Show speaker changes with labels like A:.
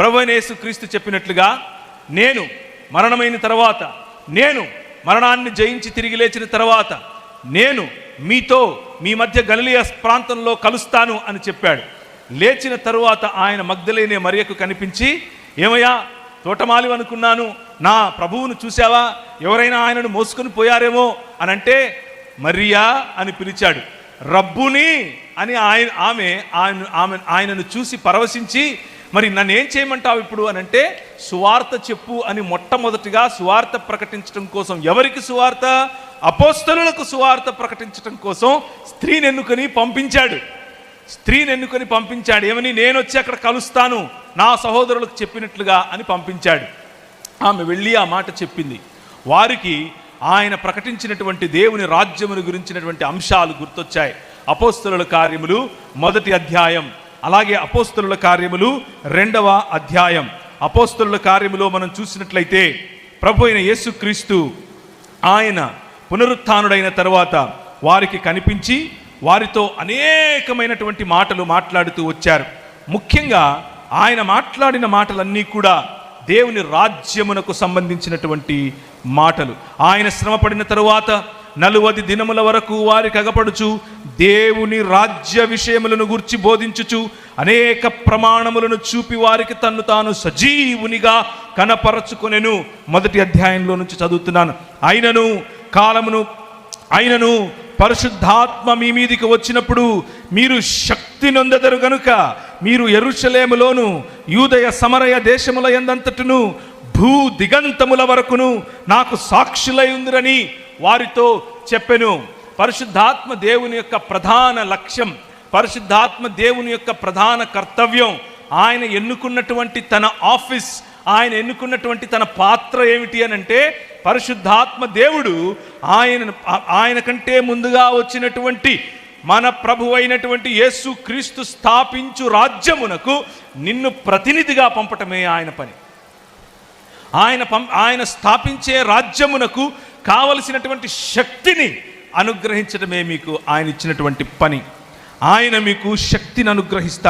A: ప్రభునేసు క్రీస్తు చెప్పినట్లుగా నేను మరణమైన తర్వాత నేను మరణాన్ని జయించి తిరిగి లేచిన తర్వాత నేను మీతో మీ మధ్య గలిలియ ప్రాంతంలో కలుస్తాను అని చెప్పాడు. లేచిన తరువాత ఆయన మగ్ధలేనే మరియకు కనిపించి ఏమయ్యా తోటమాలి అనుకున్నాను నా ప్రభువును చూసావా ఎవరైనా ఆయనను మోసుకొని పోయారేమో అని అంటే మరియా అని పిలిచాడు. రబ్బుని అని ఆయన ఆమె ఆయన ఆమె ఆయనను చూసి పరవశించి మరి నన్ను ఏం చేయమంటావు ఇప్పుడు అని అంటే సువార్త చెప్పు అని మొట్టమొదటిగా సువార్త ప్రకటించడం కోసం ఎవరికి సువార్త? అపోస్తలులకు సువార్త ప్రకటించడం కోసం స్త్రీని ఎన్నుకొని పంపించాడు. స్త్రీని ఎన్నుకొని పంపించాడు. ఏమని? నేను వచ్చి అక్కడ కలుస్తాను. నా సహోదరులకు చెప్పినట్లుగా అని పంపించాడు. ఆమె వెళ్ళి ఆ మాట చెప్పింది. వారికి ఆయన ప్రకటించినటువంటి దేవుని రాజ్యమును గురించినటువంటి అంశాలు గుర్తొచ్చాయి. అపోస్తలుల కార్యములు మొదటి అధ్యాయం అలాగే అపోస్తుల కార్యములు రెండవ అధ్యాయం. అపోస్తుల కార్యములో మనం చూసినట్లయితే ప్రభు అయిన యేసుక్రీస్తు ఆయన పునరుత్డైన తరువాత వారికి కనిపించి వారితో అనేకమైనటువంటి మాటలు మాట్లాడుతూ వచ్చారు. ముఖ్యంగా ఆయన మాట్లాడిన మాటలన్నీ కూడా దేవుని రాజ్యమునకు సంబంధించినటువంటి మాటలు. ఆయన శ్రమపడిన తరువాత నలువది దినముల వరకు వారికి అగపడుచు దేవుని రాజ్య విషయములను గుర్చి బోధించుచు అనేక ప్రమాణములను చూపి వారికి తన్ను తాను సజీవునిగా కనపరచుకొనెను. మొదటి అధ్యాయంలో నుంచి చదువుతున్నాను. అయినను కాలమును అయినను పరిశుద్ధాత్మ మీ మీదికి వచ్చినప్పుడు మీరు శక్తి నొందెదరు గనుక మీరు ఎరుషలేములోను యూదయ సమరయ దేశముల ఎందంతటును భూ దిగంతముల వరకును నాకు సాక్షులై ఉందిరని వారితో చెప్పెను. పరిశుద్ధాత్మ దేవుని యొక్క ప్రధాన లక్ష్యం పరిశుద్ధాత్మ దేవుని యొక్క ప్రధాన కర్తవ్యం ఆయన ఎన్నుకున్నటువంటి తన ఆఫీస్ ఆయన ఎన్నుకున్నటువంటి తన పాత్ర ఏమిటి అని అంటే పరిశుద్ధాత్మ దేవుడు ఆయన ఆయన కంటే ముందుగా వచ్చినటువంటి మన ప్రభు అయినటువంటి యేసు క్రీస్తు స్థాపించు రాజ్యమునకు నిన్ను ప్రతినిధిగా పంపటమే ఆయన పని. ఆయన పం ఆయన స్థాపించే రాజ్యమునకు కావలసినటువంటి శక్తిని అనుగ్రహించడమే మీకు ఆయన ఇచ్చినటువంటి పని. ఆయన మీకు శక్తిని అనుగ్రహిస్తారు